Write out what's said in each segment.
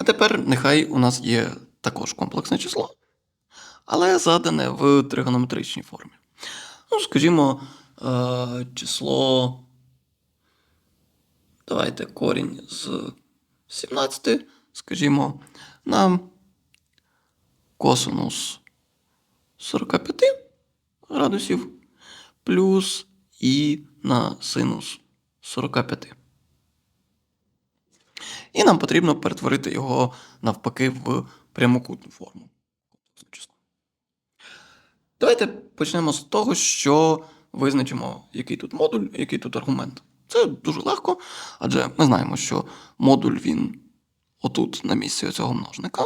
А тепер нехай у нас є також комплексне число, але задане в тригонометричній формі. Ну, скажімо, е, число. Давайте корінь з 17, скажімо, на косинус 45 градусів плюс і на синус 45. І нам потрібно перетворити його навпаки в прямокутну форму. Давайте почнемо з того, що визначимо, який тут модуль, який тут аргумент. Це дуже легко, адже ми знаємо, що модуль він отут на місці цього множника.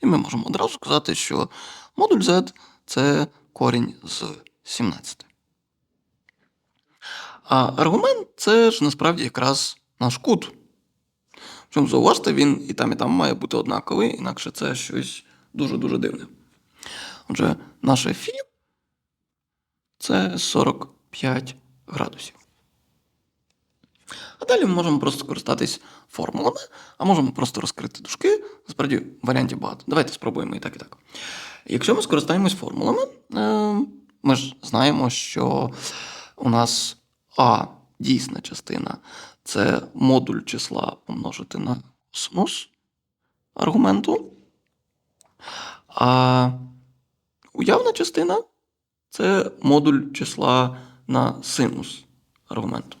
І ми можемо одразу сказати, що модуль z це корінь з 17. А аргумент це ж насправді якраз наш кут. Чому зауважте, він і там, і там має бути однаковий, інакше це щось дуже-дуже дивне. Отже, наше фі це 45 градусів. А далі ми можемо просто користатись формулами, а можемо просто розкрити дужки. Насправді варіантів багато. Давайте спробуємо і так, і так. Якщо ми скористаємось формулами, е, ми ж знаємо, що у нас А дійсна частина це модуль числа помножити на косинус аргументу. А уявна частина це модуль числа на синус аргументу.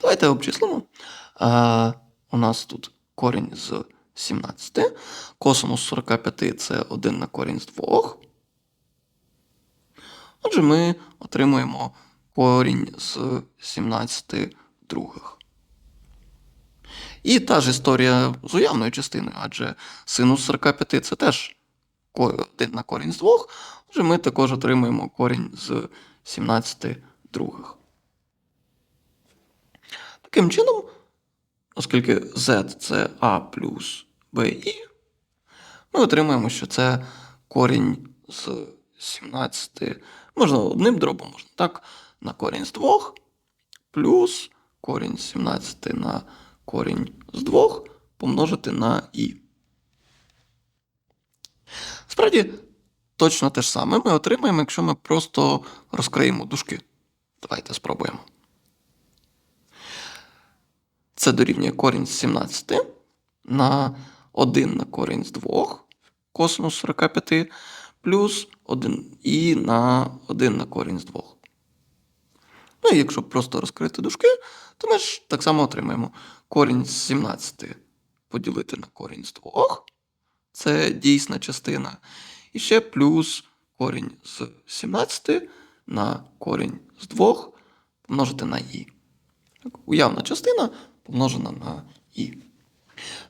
Давайте обчислимо. А, у нас тут корінь з 17. Косинус 45 це 1 на корінь з 2. Отже, ми отримуємо корінь з 17 других. І та ж історія з уявною частиною, адже синус 45 це теж 1 на корінь з 2. Отже, ми також отримуємо корінь з 17 других. Таким чином, оскільки z це a плюс bi, ми отримаємо, що це корінь з 17, можна одним дробом, можна так, на корінь з 2, плюс корінь 17 на корінь з 2 помножити на і. Справді, точно те ж саме ми отримаємо, якщо ми просто розкриємо дужки. Давайте спробуємо. Це дорівнює корінь з 17 на 1 на корінь з 2 косинус 45 плюс 1 і на 1 на корінь з 2. Ну і якщо просто розкрити дужки, то ми ж так само отримаємо корінь з 17 поділити на корінь з 2. Це дійсна частина. І ще плюс корінь з 17 на корінь з 2 помножити на і. Так, Уявна частина помножена на і.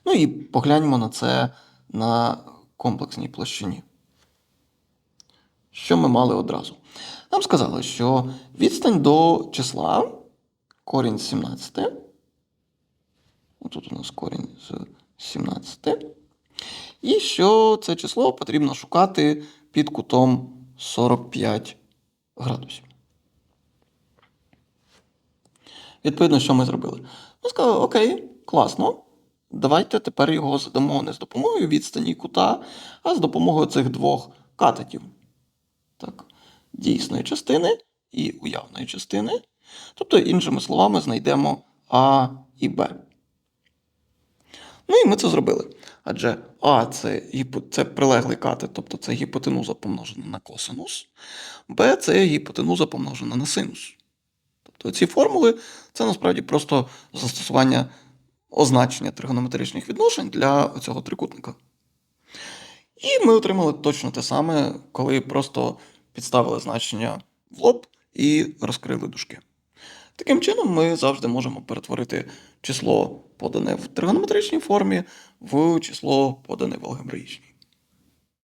Ну і погляньмо на це на комплексній площині. Що ми мали одразу? Нам сказали, що відстань до числа корінь з 17. Отут у нас корінь з 17. І що це число потрібно шукати під кутом 45 градусів. Відповідно, що ми зробили? Ми сказали, окей, класно. Давайте тепер його задамо не з допомогою відстані кута, а з допомогою цих двох катетів. Дійсної частини і уявної частини. Тобто, іншими словами, знайдемо А і Б. Ну і ми це зробили. Адже А це, це прилеглий катет, тобто це гіпотенуза помножена на косинус, Б це гіпотенуза помножена на синус. Тобто ці формули це насправді просто застосування означення тригонометричних відношень для цього трикутника. І ми отримали точно те саме, коли просто підставили значення в лоб і розкрили дужки. Таким чином, ми завжди можемо перетворити число, подане в тригонометричній формі, в число, подане в алгебраїчній.